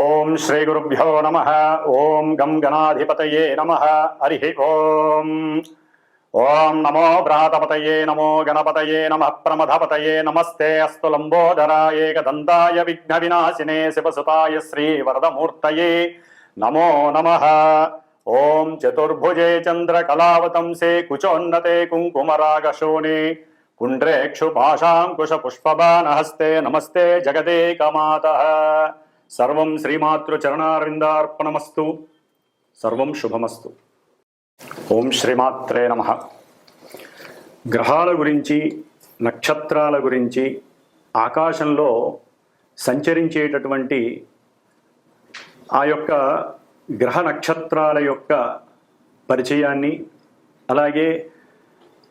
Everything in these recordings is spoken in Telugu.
ఓం శ్రీ గురుభ్యో నమ. ఓం గం గణాధిపతయే నమ. హరి ఓం. ఓం నమో భ్రాతపతయే నమో గణపతయే నమ. ప్రమథపతయే నమస్తే. అస్తు లంబోదరాయ ఏకదంతాయ విఘ్న వినాశినే శివసుతాయ శ్రీ వరదమూర్తయే నమో నమ. ఓం చతుర్భుజే చంద్రకళావతంసే కుచోన్నతే కుంకుమరాగశోణే కుండ్రేక్షు పాశాంకుశ పుష్పబాణహస్తే నమస్తే జగదేకమాత. సర్వం శ్రీమాతృచరణారిందార్పణమస్తు సర్వం శుభమస్తు. ఓం శ్రీమాత్రే నమ. గ్రహాల గురించి నక్షత్రాల గురించి ఆకాశంలో సంచరించేటటువంటి ఆ యొక్క గ్రహ నక్షత్రాల యొక్క పరిచయాన్ని అలాగే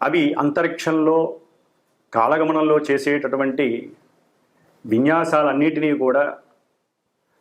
అవి అంతరిక్షంలో కాలగమనంలో చేసేటటువంటి విన్యాసాలన్నిటినీ కూడా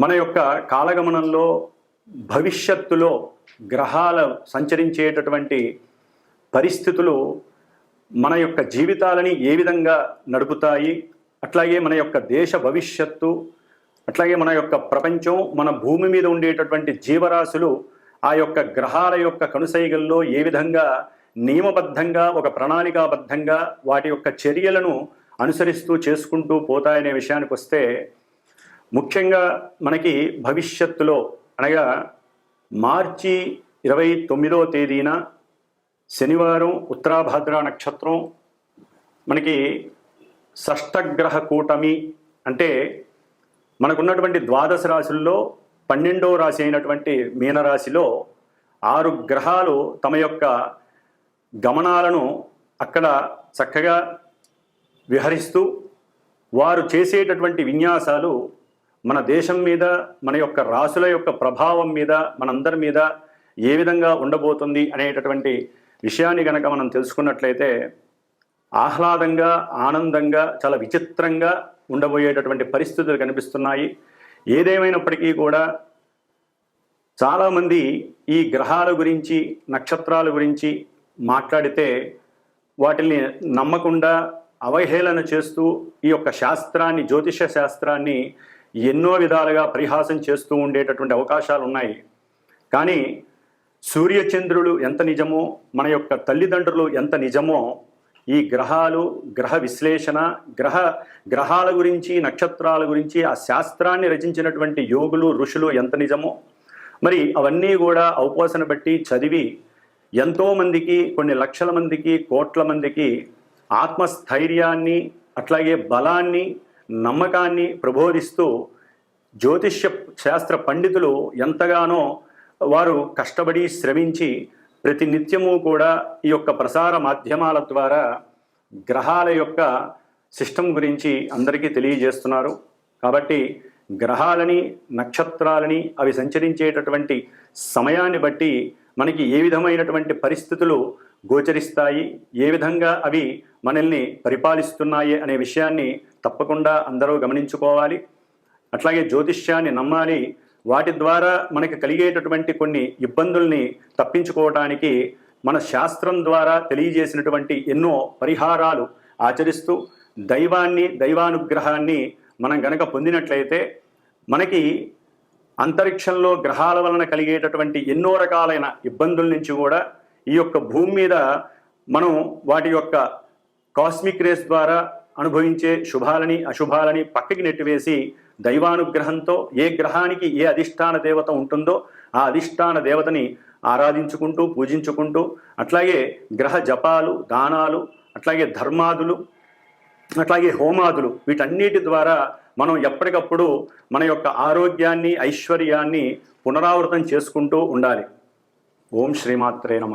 మన యొక్క కాలగమనంలో భవిష్యత్తులో గ్రహాల సంచరించేటటువంటి పరిస్థితులు మన యొక్క జీవితాలని ఏ విధంగా నడుపుతాయి అట్లాగే మన యొక్క దేశ భవిష్యత్తు అట్లాగే మన యొక్క ప్రపంచం మన భూమి మీద ఉండేటటువంటి జీవరాశులు ఆ యొక్క గ్రహాల యొక్క కనుసైగల్లో ఏ విధంగా నియమబద్ధంగా ఒక ప్రణాళికాబద్ధంగా వాటి యొక్క చర్యలను అనుసరిస్తూ చేసుకుంటూ పోతాయనే విషయానికి వస్తే ముఖ్యంగా మనకి భవిష్యత్తులో అనగా మార్చి ఇరవై తొమ్మిదో తేదీన శనివారం ఉత్తరాభద్ర నక్షత్రం మనకి షష్టగ్రహ కూటమి అంటే మనకున్నటువంటి ద్వాదశ రాశుల్లో పన్నెండో రాశి అయినటువంటి మీనరాశిలో ఆరు గ్రహాలు తమ యొక్క గమనాలను అక్కడ చక్కగా విహరిస్తూ వారు చేసేటటువంటి విన్యాసాలు మన దేశం మీద మన యొక్క రాసుల యొక్క ప్రభావం మీద మనందరి మీద ఏ విధంగా ఉండబోతుంది అనేటటువంటి విషయాన్ని కనుక మనం తెలుసుకున్నట్లయితే ఆహ్లాదంగా ఆనందంగా చాలా విచిత్రంగా ఉండబోయేటటువంటి పరిస్థితులు కనిపిస్తున్నాయి. ఏదేమైనప్పటికీ కూడా చాలామంది ఈ గ్రహాల గురించి నక్షత్రాల గురించి మాట్లాడితే వాటిని నమ్మకుండా అవహేళన చేస్తూ ఈ యొక్క శాస్త్రాన్ని జ్యోతిష శాస్త్రాన్ని ఎన్నో విధాలుగా పరిహాసం చేస్తూ ఉండేటటువంటి అవకాశాలు ఉన్నాయి కానీ సూర్యచంద్రులు ఎంత నిజమో మన యొక్క తల్లిదండ్రులు ఎంత నిజమో ఈ గ్రహాలు గ్రహ విశ్లేషణ గ్రహ గ్రహాల గురించి నక్షత్రాల గురించి ఆ శాస్త్రాన్ని రచించినటువంటి యోగులు ఋషులు ఎంత నిజమో మరి అవన్నీ కూడా అవపోసన బట్టి చదివి ఎంతోమందికి కొన్ని లక్షల మందికి కోట్ల మందికి ఆత్మస్థైర్యాన్ని అట్లాగే బలాన్ని నమ్మకాన్ని ప్రబోధిస్తూ జ్యోతిష్య శాస్త్ర పండితులు ఎంతగానో వారు కష్టపడి శ్రమించి ప్రతి నిత్యము కూడా ఈ యొక్క ప్రసార మాధ్యమాల ద్వారా గ్రహాల యొక్క సిస్టమ్ గురించి అందరికీ తెలియజేస్తున్నారు. కాబట్టి గ్రహాలని నక్షత్రాలని అవి సంచరించేటటువంటి సమయాన్ని బట్టి మనకి ఏ విధమైనటువంటి పరిస్థితులు గోచరిస్తాయి ఏ విధంగా అవి మనల్ని పరిపాలిస్తున్నాయి అనే విషయాన్ని తప్పకుండా అందరూ గమనించుకోవాలి. అట్లాగే జ్యోతిష్యాన్ని నమ్మాలి. వాటి ద్వారా మనకి కలిగేటటువంటి కొన్ని ఇబ్బందుల్ని తప్పించుకోవటానికి మన శాస్త్రం ద్వారా తెలియజేసినటువంటి ఎన్నో పరిహారాలు ఆచరిస్తూ దైవాన్ని దైవానుగ్రహాన్ని మనం గనక పొందినట్లయితే మనకి అంతరిక్షంలో గ్రహాల వలన కలిగేటటువంటి ఎన్నో రకాలైన ఇబ్బందుల నుంచి కూడా ఈ యొక్క భూమి మీద మనం వాటి యొక్క కాస్మిక్ రేస్ ద్వారా అనుభవించే శుభాలని అశుభాలని పక్కకి నెట్టివేసి దైవానుగ్రహంతో ఏ గ్రహానికి ఏ అధిష్టాన దేవత ఉంటుందో ఆ అధిష్టాన దేవతని ఆరాధించుకుంటూ పూజించుకుంటూ అట్లాగే గ్రహ జపాలు దానాలు అట్లాగే ధర్మాదులు అట్లాగే హోమాదులు వీటన్నిటి ద్వారా మనం ఎప్పటికప్పుడు మన యొక్క ఆరోగ్యాన్ని ఐశ్వర్యాన్ని పునరావృతం చేసుకుంటూ ఉండాలి. ఓం శ్రీమాత్రే నమ.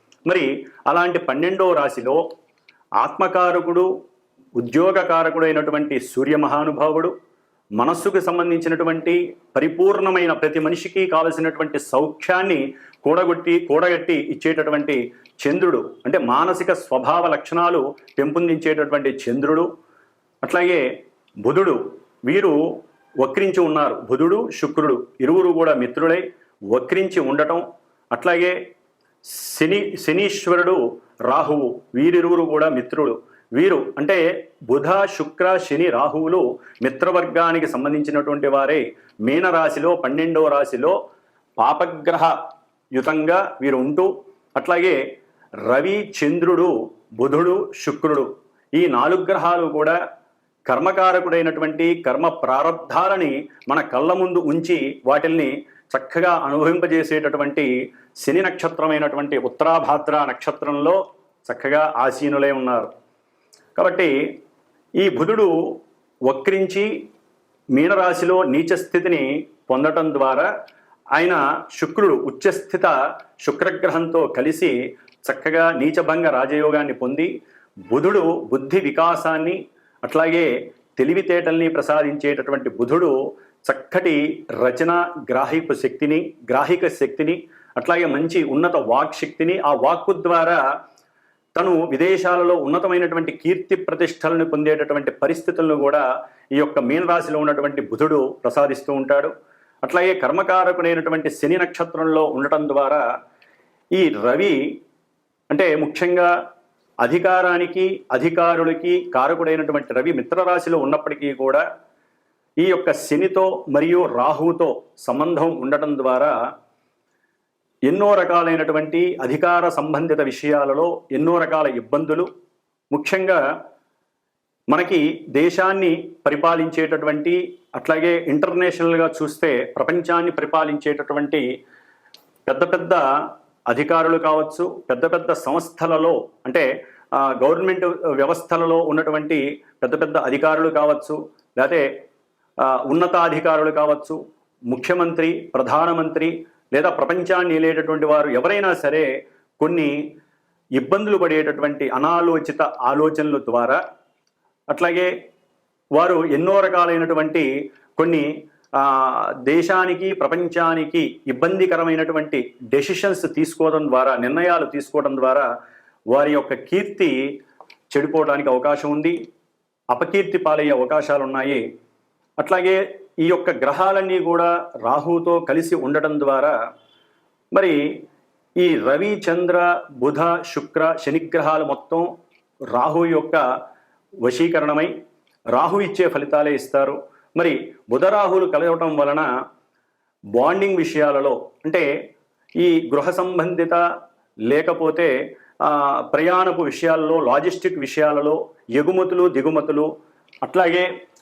మరి అలాంటి పన్నెండో రాశిలో ఆత్మకారకుడు ఉద్యోగకారకుడు అయినటువంటి సూర్య మహానుభావుడు మనస్సుకు సంబంధించినటువంటి పరిపూర్ణమైన ప్రతి మనిషికి కావలసినటువంటి సౌఖ్యాన్ని కూడగొట్టి కూడగట్టి ఇచ్చేటటువంటి చంద్రుడు. అంటే మానసిక స్వభావ లక్షణాలు పెంపొందించేటటువంటి చంద్రుడు. అట్లాగే బుధుడు. వీరు వక్రించి ఉన్నారు. బుధుడు శుక్రుడు. ఇరువురు కూడా మిత్రులై వక్రించి ఉండటం. అట్లాగే శని శనీశ్వరుడు రాహువు వీరిరువురు కూడా మిత్రుడు. వీరు అంటే బుధ శుక్ర శని రాహువులు మిత్రవర్గానికి సంబంధించినటువంటి వారే. మీనరాశిలో పన్నెండవ రాశిలో పాపగ్రహ యుతంగా వీరు ఉంటూ అట్లాగే రవి చంద్రుడు బుధుడు శుక్రుడు ఈ నాలుగు గ్రహాలు కూడా కర్మకారకుడైనటువంటి కర్మ ప్రారంధాలని మన కళ్ళ ముందు ఉంచి వాటిల్ని చక్కగా అనుభవింపజేసేటటువంటి శని నక్షత్రమైనటువంటి ఉత్తరాభాద్ర నక్షత్రంలో చక్కగా ఆసీనులై ఉన్నారు. కాబట్టి ఈ బుధుడు వక్రించి మీనరాశిలో నీచ స్థితిని పొందటం ద్వారా ఆయన శుక్రుడు ఉచ్చస్థిత శుక్రగ్రహంతో కలిసి చక్కగా నీచభంగ రాజయోగాన్ని పొంది బుధుడు బుద్ధి వికాసాన్ని అట్లాగే తెలివితేటల్ని ప్రసాదించేటటువంటి బుధుడు చక్కటి రచన గ్రాహిక శక్తిని గ్రాహిక శక్తిని అట్లాగే మంచి ఉన్నత వాక్ శక్తిని ఆ వాక్కు ద్వారా తను విదేశాలలో ఉన్నతమైనటువంటి కీర్తి ప్రతిష్టలను పొందేటటువంటి పరిస్థితులను కూడా ఈ యొక్క మీనరాశిలో ఉన్నటువంటి బుధుడు ప్రసాదిస్తూ ఉంటాడు. అట్లాగే కర్మకారకుడైనటువంటి శని నక్షత్రంలో ఉండటం ద్వారా ఈ రవి అంటే ముఖ్యంగా అధికారానికి అధికారులకి కారకుడైనటువంటి రవి మిత్రరాశిలో ఉన్నప్పటికీ కూడా ఈ యొక్క శనితో మరియు రాహువుతో సంబంధం ఉండటం ద్వారా ఎన్నో రకాలైనటువంటి అధికార సంబంధిత విషయాలలో ఎన్నో రకాల ఇబ్బందులు ముఖ్యంగా మనకి దేశాన్ని పరిపాలించేటటువంటి అట్లాగే ఇంటర్నేషనల్గా చూస్తే ప్రపంచాన్ని పరిపాలించేటటువంటి పెద్ద పెద్ద అధికారులు కావచ్చు పెద్ద పెద్ద సంస్థలలో అంటే గవర్నమెంట్ వ్యవస్థలలో ఉన్నటువంటి పెద్ద పెద్ద అధికారులు కావచ్చు లేకపోతే ఉన్నతాధికారులు కావచ్చు ముఖ్యమంత్రి ప్రధానమంత్రి లేదా ప్రపంచాన్ని ఏలేటటువంటి వారు ఎవరైనా సరే కొన్ని ఇబ్బందులు పడేటటువంటి అనాలోచిత ఆలోచనల ద్వారా అట్లాగే వారు ఎన్నో రకాలైనటువంటి కొన్ని దేశానికి ప్రపంచానికి ఇబ్బందికరమైనటువంటి డెసిషన్స్ తీసుకోవడం ద్వారా నిర్ణయాలు తీసుకోవడం ద్వారా వారి యొక్క కీర్తి చెడిపోవడానికి అవకాశం ఉంది. అపకీర్తి పాలయ్యే అవకాశాలు ఉన్నాయి అట్లాగే ఈ యొక్క గ్రహాలన్నీ కూడా రాహుతో కలిసి ఉండటం ద్వారా మరి ఈ రవి చంద్ర బుధ శుక్ర శనిగ్రహాలు మొత్తం రాహు యొక్క వశీకరణమై రాహు ఇచ్చే ఫలితాలే ఇస్తారు. మరి బుధ రాహులు కలవటం వలన బాండింగ్ విషయాలలో అంటే ఈ గృహ సంబంధిత లేకపోతే ప్రయాణపు విషయాల్లో లాజిస్టిక్ విషయాలలో ఎగుమతులు దిగుమతులు అట్లాగే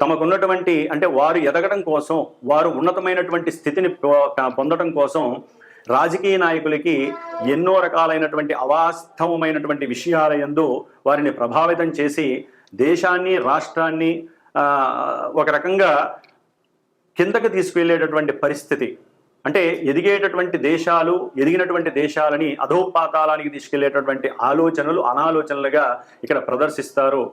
తమకున్నటువంటి అంటే వారు ఎదగడం కోసం వారు ఉన్నతమైనటువంటి స్థితిని పొ- పొందడం కోసం రాజకీయ నాయకులకి ఎన్నో రకాలైనటువంటి అవాస్తవమైనటువంటి విషయాల యందు వారిని ప్రభావితం చేసి దేశాన్ని రాష్ట్రాన్ని ఒక రకంగా కిందకి తీసుకువెళ్ళేటటువంటి పరిస్థితి. అంటే ఎదిగేటటువంటి దేశాలు ఎదిగినటువంటి దేశాలని అధోపాతాలానికి తీసుకెళ్ళేటటువంటి ఆలోచనలు అనాలోచనలుగా ఇక్కడ ప్రదర్శిస్తారు.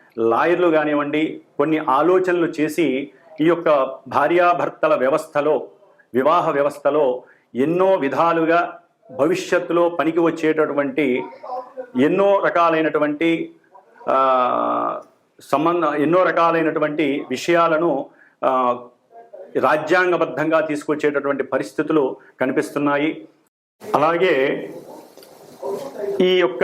లాయర్లు కానివ్వండి కొన్ని ఆలోచనలు చేసి ఈ యొక్క భార్యాభర్తల వ్యవస్థలో వివాహ వ్యవస్థలో ఎన్నో విధాలుగా భవిష్యత్తులో పనికి వచ్చేటటువంటి ఎన్నో రకాలైనటువంటి సంబంధ ఎన్నో రకాలైనటువంటి విషయాలను రాజ్యాంగబద్ధంగా తీసుకొచ్చేటటువంటి పరిస్థితులు కనిపిస్తున్నాయి. అలాగే ఈ యొక్క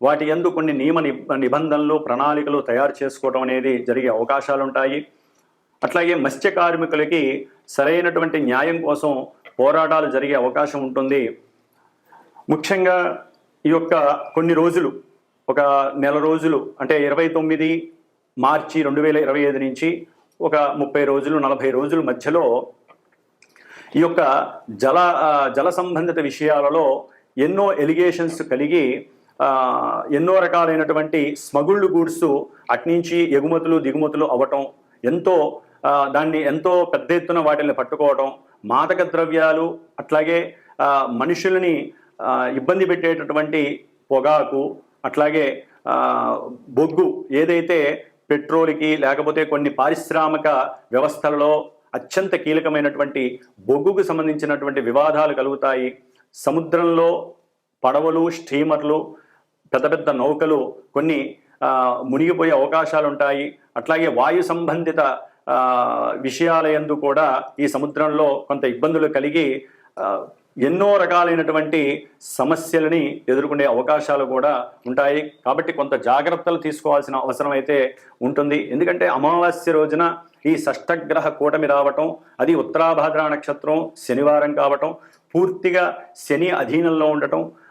వాటి యందు కొన్ని నియమ నిబంధనలు ప్రణాళికలు తయారు చేసుకోవడం అనేది జరిగే అవకాశాలు ఉంటాయి అట్లాగే మత్స్య కార్మికులకి సరైనటువంటి న్యాయం కోసం పోరాటాలు జరిగే అవకాశం ఉంటుంది. ముఖ్యంగా ఈ యొక్క కొన్ని రోజులు ఒక నెల రోజులు అంటే ఇరవై తొమ్మిది మార్చి రెండు వేల ఇరవై ఐదు నుంచి ఒక ముప్పై రోజులు నలభై రోజుల మధ్యలో ఈ యొక్క జల జల సంబంధిత విషయాలలో ఎన్నో ఎలిగేషన్స్ కలిగి ఎన్నో రకాలైనటువంటి స్మగుళ్ళు గూడ్స్ అట్నుంచి ఎగుమతులు దిగుమతులు అవ్వటం ఎంతో దాన్ని ఎంతో పెద్ద ఎత్తున వాటిని పట్టుకోవటం మాదక ద్రవ్యాలు అట్లాగే మనుషులని ఇబ్బంది పెట్టేటటువంటి పొగాకు అట్లాగే బొగ్గు ఏదైతే పెట్రోల్కి లేకపోతే కొన్ని పారిశ్రామిక వ్యవస్థలలో అత్యంత కీలకమైనటువంటి బొగ్గుకు సంబంధించినటువంటి వివాదాలు కలుగుతాయి. సముద్రంలో పడవలు స్టీమర్లు పెద్ద పెద్ద నౌకలు కొన్ని మునిగిపోయే అవకాశాలు ఉంటాయి అట్లాగే వాయు సంబంధిత విషయాలయందు విషయాల యందు కూడా ఈ సముద్రంలో కొంత ఇబ్బందులు కలిగి ఎన్నో రకాలైనటువంటి సమస్యలని ఎదుర్కొనే అవకాశాలు కూడా ఉంటాయి. కాబట్టి కొంత జాగ్రత్తలు తీసుకోవాల్సిన అవసరం అయితే ఉంటుంది. ఎందుకంటే అమావాస్య రోజున ఈ షష్టగ్రహ కూటమి రావటం అది ఉత్తరాభాద్ర నక్షత్రం శనివారం కావటం పూర్తిగా శని అధీనంలో ఉండటం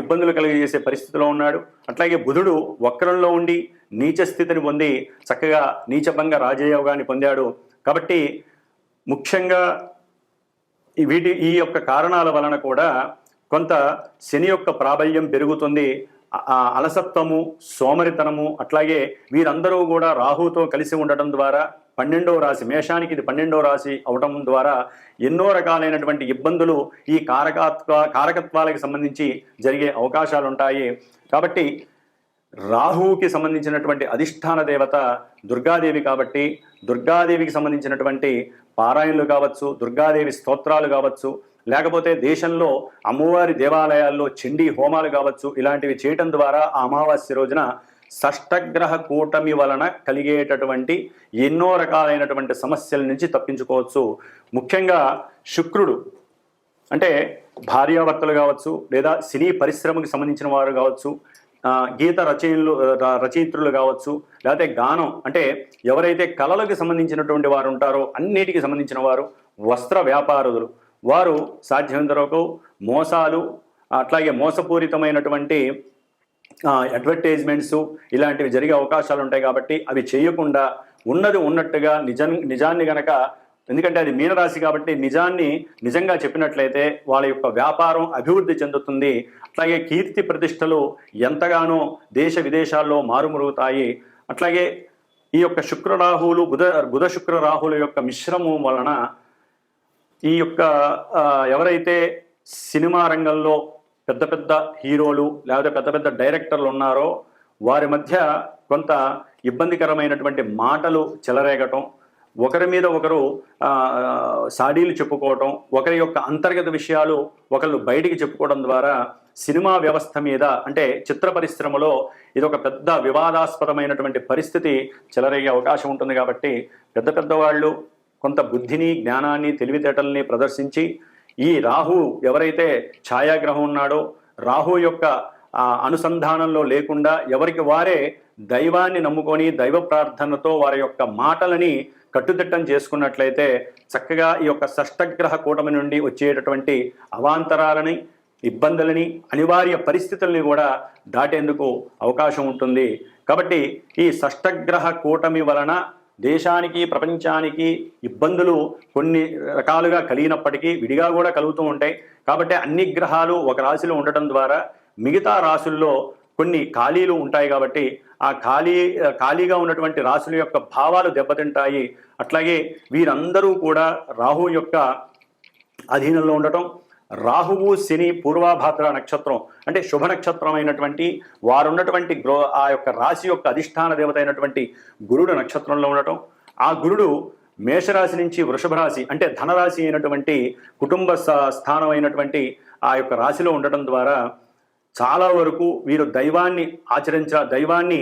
ఇబ్బందులు కలిగజేసే పరిస్థితిలో ఉన్నాడు. అట్లాగే బుధుడు వక్రంలో ఉండి నీచ స్థితిని పొంది చక్కగా నీచభంగ రాజయోగాన్ని పొందాడు. కాబట్టి ముఖ్యంగా వీటి ఈ యొక్క కారణాల వలన కూడా కొంత శని యొక్క ప్రాబల్యం పెరుగుతుంది. ఆ అలసత్వము సోమరితనము అట్లాగే వీరందరూ కూడా రాహుతో కలిసి ఉండటం ద్వారా పన్నెండవ రాశి మేషానికి ఇది పన్నెండవ రాశి అవటం ద్వారా ఎన్నో రకాలైనటువంటి ఇబ్బందులు ఈ కారకత్వ కారకత్వాలకు సంబంధించి జరిగే అవకాశాలు ఉంటాయి కాబట్టి రాహువుకి సంబంధించినటువంటి అధిష్టాన దేవత దుర్గాదేవి కాబట్టి దుర్గాదేవికి సంబంధించినటువంటి పారాయణలు కావచ్చు దుర్గాదేవి స్తోత్రాలు కావచ్చు లేకపోతే దేశంలో అమ్మవారి దేవాలయాల్లో చండీ హోమాలు కావచ్చు ఇలాంటివి చేయటం ద్వారా ఆ అమావాస్య రోజున షష్టగ్రహ కూటమి వలన కలిగేటటువంటి ఎన్నో రకాలైనటువంటి సమస్యల నుంచి తప్పించుకోవచ్చు. ముఖ్యంగా శుక్రుడు అంటే భార్యాభర్తలు కావచ్చు లేదా సినీ పరిశ్రమకు సంబంధించిన వారు కావచ్చు గీత రచయిలు ర- రచయిత్రులు కావచ్చు లేకపోతే గానం అంటే ఎవరైతే కళలకు సంబంధించినటువంటి వారు ఉంటారో అన్నిటికీ సంబంధించిన వారు వస్త్ర వ్యాపారులు. వారు సాధ్యమైనంత వరకు మోసాలు అట్లాగే మోసపూరితమైనటువంటి అడ్వర్టైజ్మెంట్స్ ఇలాంటివి జరిగే అవకాశాలు ఉంటాయి కాబట్టి అవి చేయకుండా ఉన్నది ఉన్నట్టుగా నిజం నిజాన్ని గనక ఎందుకంటే అది మీనరాశి కాబట్టి నిజాన్ని నిజంగా చెప్పినట్లయితే వాళ్ళ యొక్క వ్యాపారం అభివృద్ధి చెందుతుంది. అట్లాగే కీర్తి ప్రతిష్టలు ఎంతగానో దేశ విదేశాల్లో మారుమరుగుతాయి. అట్లాగే ఈ యొక్క శుక్రరాహువులు బుధ బుధ శుక్ర రాహుల యొక్క మిశ్రమం వలన ఈ యొక్క ఎవరైతే సినిమా రంగంలో పెద్ద పెద్ద హీరోలు లేకపోతే పెద్ద పెద్ద డైరెక్టర్లు ఉన్నారో వారి మధ్య కొంత ఇబ్బందికరమైనటువంటి మాటలు చెలరేగటం ఒకరి మీద ఒకరు సాడీలు చెప్పుకోవటం ఒకరి యొక్క అంతర్గత విషయాలు ఒకళ్ళు బయటికి చెప్పుకోవడం ద్వారా సినిమా వ్యవస్థ మీద అంటే చిత్ర పరిశ్రమలో ఇది ఒక పెద్ద వివాదాస్పదమైనటువంటి పరిస్థితి చెలరేగే అవకాశం ఉంటుంది కాబట్టి పెద్ద పెద్దవాళ్ళు కొంత బుద్ధిని జ్ఞానాన్ని తెలివితేటల్ని ప్రదర్శించి ఈ రాహు ఎవరైతే ఛాయాగ్రహం ఉన్నాడో రాహు యొక్క అనుసంధానంలో లేకుండా ఎవరికి వారే దైవాన్ని నమ్ముకొని దైవ ప్రార్థనతో వారి యొక్క మాటలని కట్టుదిట్టం చేసుకున్నట్లయితే చక్కగా ఈ యొక్క షష్టగ్రహ కూటమి నుండి వచ్చేటటువంటి అవాంతరాలని ఇబ్బందులని అనివార్య పరిస్థితుల్ని కూడా దాటేందుకు అవకాశం ఉంటుంది. కాబట్టి ఈ షష్టగ్రహ కూటమి వలన దేశానికి ప్రపంచానికి ఇబ్బందులు కొన్ని రకాలుగా కలిగినప్పటికీ విడిగా కూడా కలుగుతూ ఉంటాయి. కాబట్టి అన్ని గ్రహాలు ఒక రాశిలో ఉండటం ద్వారా మిగతా రాశుల్లో కొన్ని ఖాళీలు ఉంటాయి కాబట్టి ఆ ఖాళీ ఖాళీగా ఉన్నటువంటి రాశుల యొక్క భావాలు దెబ్బతింటాయి. అట్లాగే వీరందరూ కూడా రాహు యొక్క అధీనంలో ఉండటం రాహువు శని పూర్వాభాద్ర నక్షత్రం అంటే శుభ నక్షత్రం అయినటువంటి వారు ఉన్నటువంటి గ్రో ఆ యొక్క రాశి యొక్క అధిష్టాన దేవత అయినటువంటి గురుడు నక్షత్రంలో ఉండటం. ఆ గురుడు మేషరాశి నుంచి వృషభ రాశి అంటే ధనరాశి అయినటువంటి కుటుంబ స్థానం అయినటువంటి ఆ యొక్క రాశిలో ఉండటం ద్వారా చాలా వరకు వీరు దైవాన్ని ఆచరించ దైవాన్ని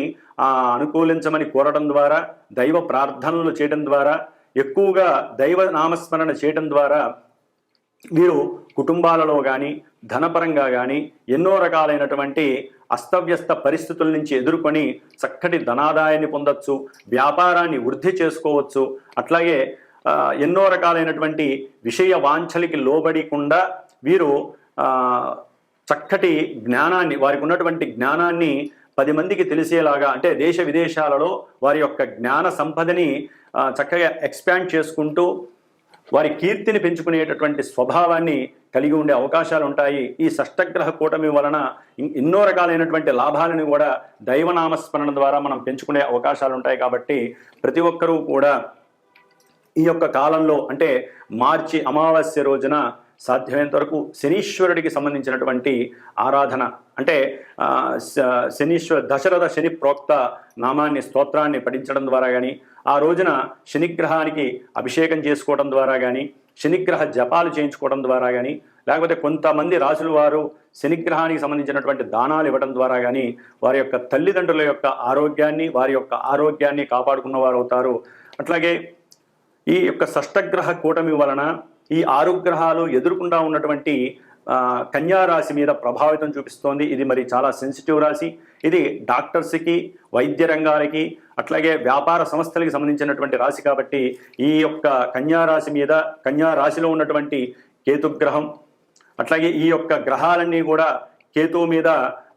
అనుకూలించమని కోరడం ద్వారా దైవ ప్రార్థనలు చేయడం ద్వారా ఎక్కువగా దైవ నామస్మరణ చేయడం ద్వారా వీరు కుటుంబాలలో కానీ ధనపరంగా కానీ ఎన్నో రకాలైనటువంటి అస్తవ్యస్త పరిస్థితుల నుంచి ఎదుర్కొని చక్కటి ధనాదాయాన్ని పొందొచ్చు వ్యాపారాన్ని వృద్ధి చేసుకోవచ్చు అట్లాగే ఎన్నో రకాలైనటువంటి విషయ వాంఛలికి లోబడికుండా వీరు చక్కటి జ్ఞానాన్ని వారికి ఉన్నటువంటి జ్ఞానాన్ని పది మందికి తెలిసేలాగా అంటే దేశ విదేశాలలో వారి యొక్క జ్ఞాన సంపదని చక్కగా ఎక్స్పాండ్ చేసుకుంటూ వారి కీర్తిని పెంచుకునేటటువంటి స్వభావాన్ని కలిగి ఉండే అవకాశాలు ఉంటాయి. ఈ షష్టగ్రహ కూటమి వలన ఎన్నో రకాలైనటువంటి లాభాలను కూడా దైవనామస్మరణ ద్వారా మనం పెంచుకునే అవకాశాలు ఉంటాయి కాబట్టి ప్రతి ఒక్కరూ కూడా ఈ యొక్క కాలంలో అంటే మార్చి అమావాస్య రోజున సాధ్యమైనంత వరకు శనీశ్వరుడికి సంబంధించినటువంటి ఆరాధన అంటే శ- శనీశ్వర దశరథ శని ప్రోక్త నామాన్ని స్తోత్రాన్ని పఠించడం ద్వారా కానీ ఆ రోజున శనిగ్రహానికి అభిషేకం చేసుకోవడం ద్వారా కానీ శనిగ్రహ జపాలు చేయించుకోవడం ద్వారా కానీ లేకపోతే కొంతమంది రాసుల వారు శనిగ్రహానికి సంబంధించినటువంటి దానాలు ఇవ్వడం ద్వారా కానీ వారి యొక్క తల్లిదండ్రుల యొక్క ఆరోగ్యాన్ని వారి యొక్క ఆరోగ్యాన్ని కాపాడుకున్న వారు అవుతారు అట్లాగే ఈ యొక్క షష్టగ్రహ కూటమి వలన ఈ ఆరు గ్రహాలు ఎదుర్కొండా ఉన్నటువంటి కన్యా రాశి మీద ప్రభావితం చూపిస్తోంది. ఇది మరి చాలా సెన్సిటివ్ రాశి. ఇది డాక్టర్స్కి వైద్య రంగాలకి అట్లాగే వ్యాపార సంస్థలకి సంబంధించినటువంటి రాశి కాబట్టి ఈ యొక్క కన్యా రాశి మీద కన్యా రాశిలో ఉన్నటువంటి కేతుగ్రహం అట్లాగే ఈ యొక్క గ్రహాలన్నీ కూడా కేతువు మీద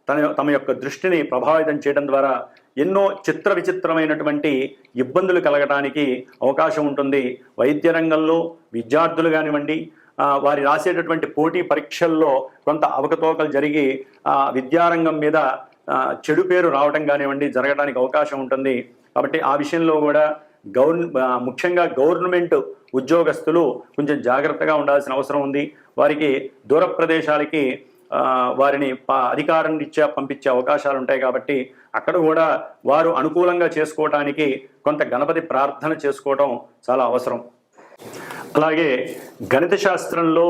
తన తమ యొక్క దృష్టిని ప్రభావితం చేయడం ద్వారా ఎన్నో చిత్ర విచిత్రమైనటువంటి ఇబ్బందులు కలగడానికి అవకాశం ఉంటుంది. వైద్య రంగంలో విద్యార్థులు కానివ్వండి వారి రాసేటటువంటి పోటీ పరీక్షల్లో కొంత అవకతవకలు జరిగి విద్యారంగం మీద చెడు పేరు రావడం కానివ్వండి జరగడానికి అవకాశం ఉంటుంది. కాబట్టి ఆ విషయంలో కూడా గవర్న ముఖ్యంగా గవర్నమెంట్ ఉద్యోగస్తులు కొంచెం జాగ్రత్తగా ఉండాల్సిన అవసరం ఉంది. వారికి దూర ప్రదేశాలకి వారిని ప- అధికారం ఇచ్చే పంపించే అవకాశాలు ఉంటాయి కాబట్టి అక్కడ కూడా వారు అనుకూలంగా చేసుకోవటానికి కొంత గణపతి ప్రార్థన చేసుకోవటం చాలా అవసరం. అలాగే గణిత శాస్త్రంలో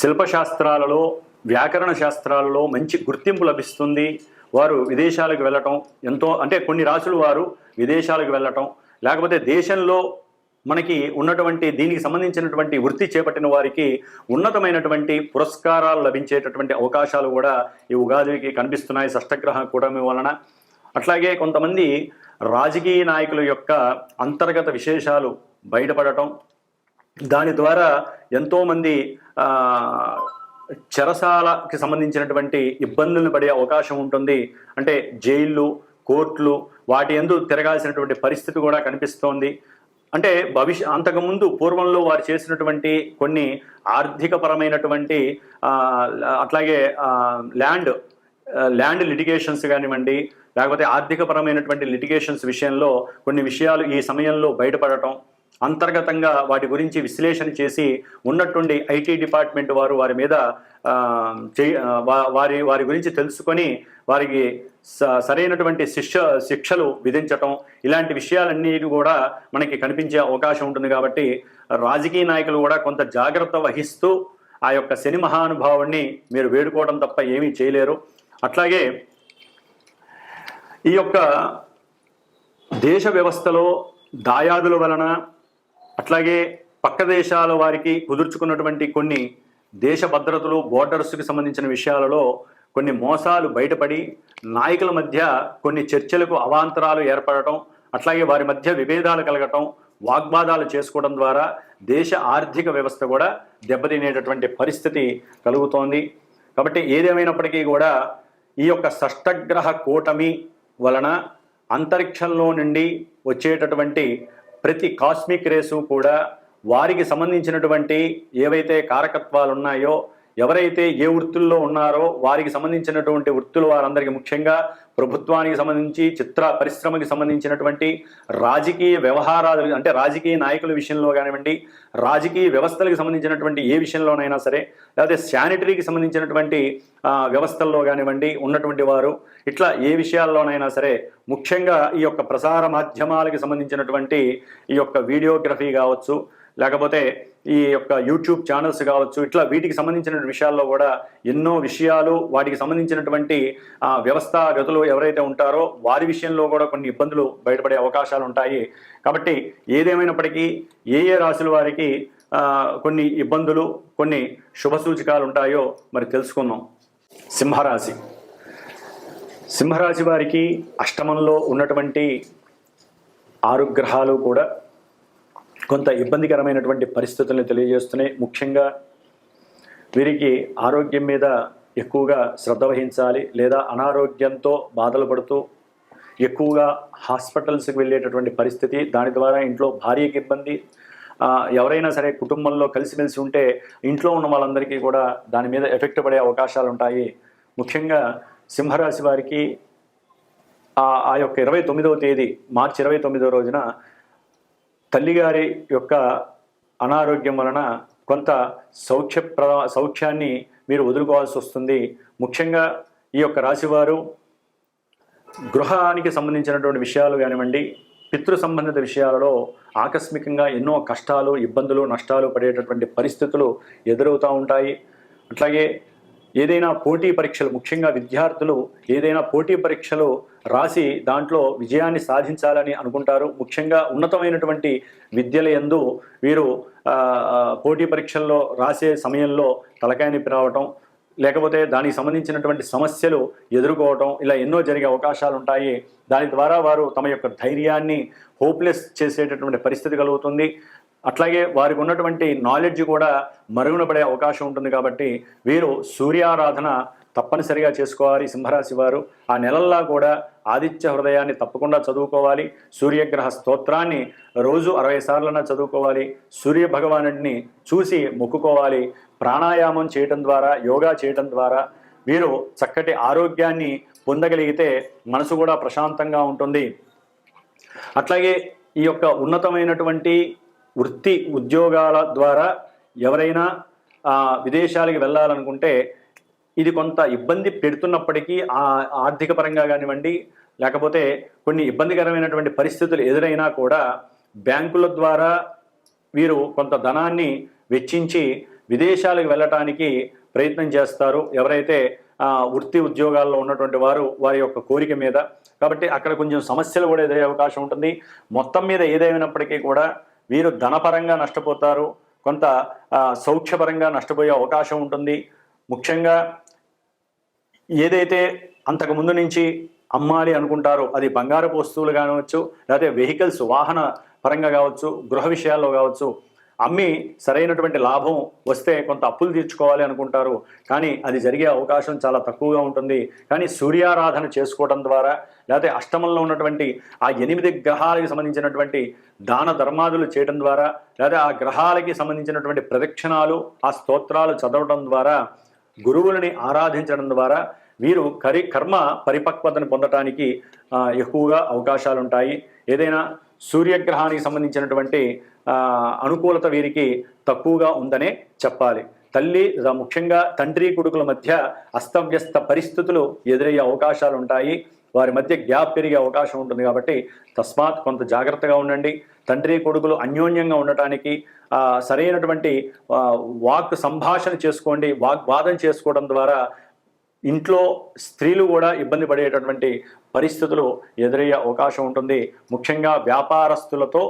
శిల్పశాస్త్రాలలో వ్యాకరణ శాస్త్రాలలో మంచి గుర్తింపు లభిస్తుంది. వారు విదేశాలకు వెళ్ళటం ఎంతో అంటే కొన్ని రాసులు వారు విదేశాలకు వెళ్ళటం లేకపోతే దేశంలో మనకి ఉన్నటువంటి దీనికి సంబంధించినటువంటి వృత్తి చేపట్టిన వారికి ఉన్నతమైనటువంటి పురస్కారాలు లభించేటటువంటి అవకాశాలు కూడా ఈ ఉగాదికి కనిపిస్తున్నాయి షష్టగ్రహ కూటమి వలన. అట్లాగే కొంతమంది రాజకీయ నాయకుల యొక్క అంతర్గత విశేషాలు బయటపడటం దాని ద్వారా ఎంతోమంది చెరసాలకి సంబంధించినటువంటి ఇబ్బందులను పడే అవకాశం ఉంటుంది. అంటే జైళ్ళు కోర్టులు వాటి ఎందు తిరగాల్సినటువంటి పరిస్థితి కూడా కనిపిస్తోంది. అంటే భవిష్య అంతకుముందు పూర్వంలో వారు చేసినటువంటి కొన్ని ఆర్థికపరమైనటువంటి అట్లాగే ల్యాండ్ ల్యాండ్ లిటిగేషన్స్ కానివ్వండి లేకపోతే ఆర్థికపరమైనటువంటి లిటిగేషన్స్ విషయంలో కొన్ని విషయాలు ఈ సమయంలో బయటపడటం అంతర్గతంగా వాటి గురించి విశ్లేషణ చేసి ఉన్నట్టుండి ఐటీ డిపార్ట్మెంట్ వారు వారి మీద వారి వారి గురించి తెలుసుకొని వారికి స- సరైనటువంటి శిక్ష శిక్షలు విధించటం ఇలాంటి విషయాలన్నీ కూడా మనకి కనిపించే అవకాశం ఉంటుంది కాబట్టి రాజకీయ నాయకులు కూడా కొంత జాగ్రత్త వహిస్తూ ఆ యొక్క శని మహానుభావుణ్ణి మీరు వేడుకోవడం తప్ప ఏమీ చేయలేరు. అట్లాగే ఈ యొక్క దేశ వ్యవస్థలో దాయాదుల వలన అట్లాగే పక్క దేశాల వారికి కుదుర్చుకున్నటువంటి కొన్ని దేశ భద్రతలు బోర్డర్స్కి సంబంధించిన విషయాలలో కొన్ని మోసాలు బయటపడి నాయకుల మధ్య కొన్ని చర్చలకు అవాంతరాలు ఏర్పడటం అట్లాగే వారి మధ్య విభేదాలు కలగటం వాగ్వాదాలు చేసుకోవడం ద్వారా దేశ ఆర్థిక వ్యవస్థ కూడా దెబ్బతినేటటువంటి పరిస్థితి కలుగుతోంది. కాబట్టి ఏదేమైనప్పటికీ కూడా ఈ యొక్క షష్టగ్రహ కూటమి వలన అంతరిక్షంలో నుండి వచ్చేటటువంటి ప్రతి కాస్మిక్ రేసు కూడా వారికి సంబంధించినటువంటి ఏవైతే కారకత్వాలు ఉన్నాయో ఎవరైతే ఏ వృత్తుల్లో ఉన్నారో వారికి సంబంధించినటువంటి వృత్తులు వారందరికీ ముఖ్యంగా ప్రభుత్వానికి సంబంధించి చిత్ర పరిశ్రమకి సంబంధించినటువంటి రాజకీయ వ్యవహారాలు అంటే రాజకీయ నాయకుల విషయంలో కానివ్వండి రాజకీయ వ్యవస్థలకు సంబంధించినటువంటి ఏ విషయంలోనైనా సరే లేకపోతే శానిటరీకి సంబంధించినటువంటి వ్యవస్థల్లో కానివ్వండి ఉన్నటువంటి వారు ఇట్లా ఏ విషయాల్లోనైనా సరే ముఖ్యంగా ఈ యొక్క ప్రసార మాధ్యమాలకి సంబంధించినటువంటి ఈ యొక్క వీడియోగ్రఫీ కావచ్చు లేకపోతే ఈ యొక్క యూట్యూబ్ ఛానల్స్ కావచ్చు ఇట్లా వీటికి సంబంధించిన విషయాల్లో కూడా ఎన్నో విషయాలు వాటికి సంబంధించినటువంటి వ్యవస్థాగతులు ఎవరైతే ఉంటారో వారి విషయంలో కూడా కొన్ని ఇబ్బందులు బయటపడే అవకాశాలు ఉంటాయి. కాబట్టి ఏదేమైనప్పటికీ ఏ ఏ రాశుల వారికి కొన్ని ఇబ్బందులు కొన్ని శుభ సూచకాలు ఉంటాయో మరి తెలుసుకుందాం. సింహరాశి. సింహరాశి వారికి అష్టమంలో ఉన్నటువంటి ఆరు గ్రహాలు కూడా కొంత ఇబ్బందికరమైనటువంటి పరిస్థితులను తెలియజేస్తున్నాయి. ముఖ్యంగా వీరికి ఆరోగ్యం మీద ఎక్కువగా శ్రద్ధ వహించాలి లేదా అనారోగ్యంతో బాధలు పడుతూ ఎక్కువగా హాస్పిటల్స్కి వెళ్ళేటటువంటి పరిస్థితి దాని ద్వారా ఇంట్లో భార్యకి ఇబ్బంది ఎవరైనా సరే కుటుంబంలో కలిసిమెలిసి ఉంటే ఇంట్లో ఉన్న వాళ్ళందరికీ కూడా దాని మీద ఎఫెక్ట్ పడే అవకాశాలు ఉంటాయి. ముఖ్యంగా సింహరాశి వారికి ఆ ఆ యొక్క ఇరవై తొమ్మిదవ తేదీ మార్చి ఇరవై తొమ్మిదవ రోజున తల్లిగారి యొక్క అనారోగ్యం వలన కొంత సౌఖ్యప్రద సౌఖ్యాన్ని మీరు వదులుకోవాల్సి వస్తుంది. ముఖ్యంగా ఈ యొక్క రాశివారు గృహానికి సంబంధించినటువంటి విషయాలు కానివ్వండి పితృ సంబంధిత విషయాలలో ఆకస్మికంగా ఎన్నో కష్టాలు ఇబ్బందులు నష్టాలు పడేటటువంటి పరిస్థితులు ఎదురవుతూ ఉంటాయి. అట్లాగే ఏదైనా పోటీ పరీక్షలు ముఖ్యంగా విద్యార్థులు ఏదైనా పోటీ పరీక్షలు రాసి దాంట్లో విజయాన్ని సాధించాలని అనుకుంటారు. ముఖ్యంగా ఉన్నతమైనటువంటి విద్యల యందు వీరు పోటీ పరీక్షల్లో రాసే సమయంలో తలకాయ నొప్పి రావటం లేకపోతే దానికి సంబంధించినటువంటి సమస్యలు ఎదుర్కోవటం ఇలా ఎన్నో జరిగే అవకాశాలు ఉంటాయి దాని ద్వారా వారు తమ యొక్క ధైర్యాన్ని హోప్లెస్ చేసేటటువంటి పరిస్థితి కలుగుతుంది. అట్లాగే వారికి ఉన్నటువంటి నాలెడ్జ్ కూడా మరుగున పడే అవకాశం ఉంటుంది కాబట్టి వీరు సూర్యారాధన తప్పనిసరిగా చేసుకోవాలి సింహరాశి వారు. ఆ నెలల్లా కూడా ఆదిత్య హృదయాన్ని తప్పకుండా చదువుకోవాలి. సూర్యగ్రహ స్తోత్రాన్ని రోజు అరవై సార్లన్నా చదువుకోవాలి. సూర్య భగవానుడిని చూసి మొక్కుకోవాలి. ప్రాణాయామం చేయటం ద్వారా యోగా చేయటం ద్వారా వీరు చక్కటి ఆరోగ్యాన్ని పొందగలిగితే మనసు కూడా ప్రశాంతంగా ఉంటుంది. అట్లాగే ఈ యొక్క ఉన్నతమైనటువంటి వృత్తి ఉద్యోగాల ద్వారా ఎవరైనా విదేశాలకి విదేశాలకు వెళ్ళాలనుకుంటే ఇది కొంత ఇబ్బంది పెడుతున్నప్పటికీ ఆ ఆర్థిక పరంగా కానివ్వండి లేకపోతే కొన్ని ఇబ్బందికరమైనటువంటి పరిస్థితులు ఎదురైనా కూడా బ్యాంకుల ద్వారా వీరు కొంత ధనాన్ని వెచ్చించి విదేశాలకు వెళ్ళటానికి ప్రయత్నం చేస్తారు. ఎవరైతే వృత్తి ఉద్యోగాల్లో ఉన్నటువంటి వారు వారి యొక్క కోరిక మీద. కాబట్టి అక్కడ కొంచెం సమస్యలు కూడా ఎదురయ్యే అవకాశం ఉంటుంది. మొత్తం మీద ఏదైనప్పటికీ కూడా వీరు ధనపరంగా నష్టపోతారు. కొంత సౌఖ్యపరంగా నష్టపోయే అవకాశం ఉంటుంది. ముఖ్యంగా ఏదైతే అంతకు ముందు నుంచి అమ్మాలి అనుకుంటారో అది బంగారపు వస్తువులు కావచ్చు లేకపోతే వెహికల్స్ వాహన పరంగా కావచ్చు గృహ విషయాల్లో కావచ్చు అమ్మి సరైనటువంటి లాభం వస్తే కొంత అప్పులు తీర్చుకోవాలి అనుకుంటారు. కానీ అది జరిగే అవకాశం చాలా తక్కువగా ఉంటుంది. కానీ సూర్యారాధన చేసుకోవడం ద్వారా లేకపోతే అష్టమంలో ఉన్నటువంటి ఆ ఎనిమిది గ్రహాలకు సంబంధించినటువంటి దాన ధర్మాదులు చేయడం ద్వారా లేదా ఆ గ్రహాలకి సంబంధించినటువంటి ప్రదక్షిణాలు ఆ స్తోత్రాలు చదవడం ద్వారా గురువులని ఆరాధించడం ద్వారా వీరు కరి కర్మ పరిపక్వతను పొందటానికి ఎక్కువగా అవకాశాలు ఉంటాయి ఏదైనా సూర్యగ్రహానికి సంబంధించినటువంటి అనుకూలత వీరికి తక్కువగా ఉందనే చెప్పాలి. తల్లి ముఖ్యంగా తండ్రి కొడుకుల మధ్య అస్తవ్యస్త పరిస్థితులు ఎదురయ్యే అవకాశాలు ఉంటాయి వారి మధ్య గ్యాప్ పెరిగే అవకాశం ఉంటుంది కాబట్టి తస్మాత్ కొంత జాగ్రత్తగా ఉండండి. తండ్రి కొడుకులు అన్యోన్యంగా ఉండటానికి సరైనటువంటి వాక్ సంభాషణ చేసుకోండి. వాగ్వాదం చేసుకోవడం ద్వారా ఇంట్లో స్త్రీలు కూడా ఇబ్బంది పడేటటువంటి పరిస్థితులు ఎదురయ్యే అవకాశం ఉంటుంది. ముఖ్యంగా వ్యాపారస్తులతో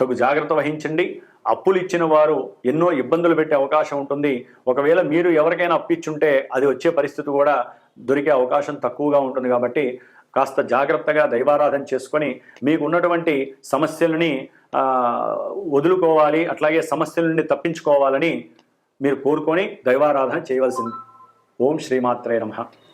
తగు జాగ్రత్త వహించండి. అప్పులు ఇచ్చిన వారు ఎన్నో ఇబ్బందులు పెట్టే అవకాశం ఉంటుంది. ఒకవేళ మీరు ఎవరికైనా అప్పిచ్చుంటే అది వచ్చే పరిస్థితి కూడా దొరికే అవకాశం తక్కువగా ఉంటుంది కాబట్టి కాస్త జాగ్రత్తగా దైవారాధన చేసుకొని మీకు ఉన్నటువంటి సమస్యలని వదులుకోవాలి అట్లాగే సమస్యల నుండి తప్పించుకోవాలని మీరు కోరుకొని దైవారాధన చేయవలసింది. ఓం శ్రీమాత్రే నమః.